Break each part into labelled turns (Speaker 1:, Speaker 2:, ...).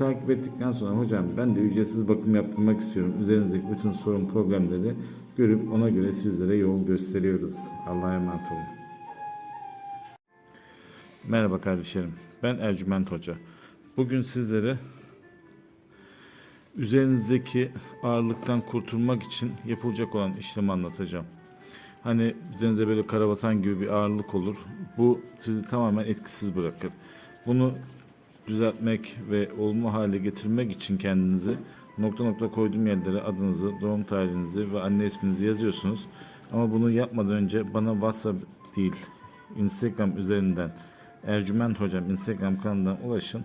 Speaker 1: Takip ettikten sonra hocam ben de ücretsiz bakım yaptırmak istiyorum. Üzerinizdeki bütün sorun problemleri görüp ona göre sizlere yol gösteriyoruz. Allah'a emanet olun. Merhaba kardeşlerim. Ben Ercüment Hoca. Bugün sizlere üzerinizdeki ağırlıktan kurtulmak için yapılacak olan işlemi anlatacağım. Hani üzerinizde böyle karabasan gibi bir ağırlık olur. Bu sizi tamamen etkisiz bırakır. Bunu düzeltmek ve olma hale getirmek için kendinizi nokta nokta koyduğum yerlere adınızı, doğum tarihinizi ve anne isminizi yazıyorsunuz. Ama bunu yapmadan önce bana WhatsApp değil, Instagram üzerinden Ercüment Hocam Instagram kanalından ulaşın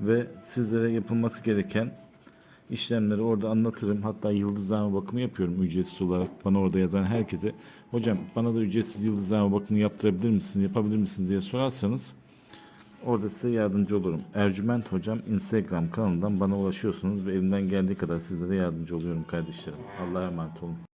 Speaker 1: ve sizlere yapılması gereken işlemleri orada anlatırım. Hatta yıldızlama bakımı yapıyorum ücretsiz olarak bana orada yazan herkese. Hocam bana da ücretsiz yıldızlama bakımı yaptırabilir misin, yapabilir misin diye sorarsanız orada size yardımcı olurum. Ercüment Hocam Instagram kanalından bana ulaşıyorsunuz ve elimden geldiği kadar sizlere yardımcı oluyorum kardeşlerim. Allah'a emanet olun.